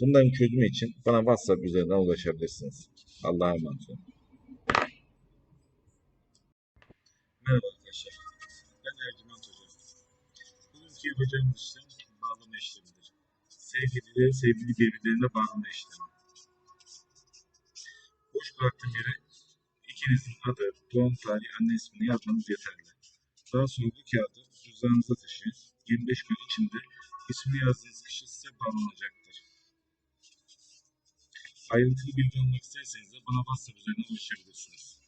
Bunların çözümü için bana WhatsApp üzerinden ulaşabilirsiniz. Allah'a emanet olun. Merhaba arkadaşlar. Ben Ercüment Hoca. Bugünkü yapacağımız işlem bağlama işlemidir. Sevgilileri sevgili birbirlerine bağlama işlemi. Boş bıraktığım yere ikinizin adı, doğum tarihi, anne ismini yazmanız yeterli. Daha sonra bu kağıdı cüzdanınıza taşıyın. 25 gün içinde ismini yazdığınız kişi size bağlanacaktır. Ayrıntılı bilgi almak isterseniz de bana WhatsApp üzerinden ulaşabilirsiniz.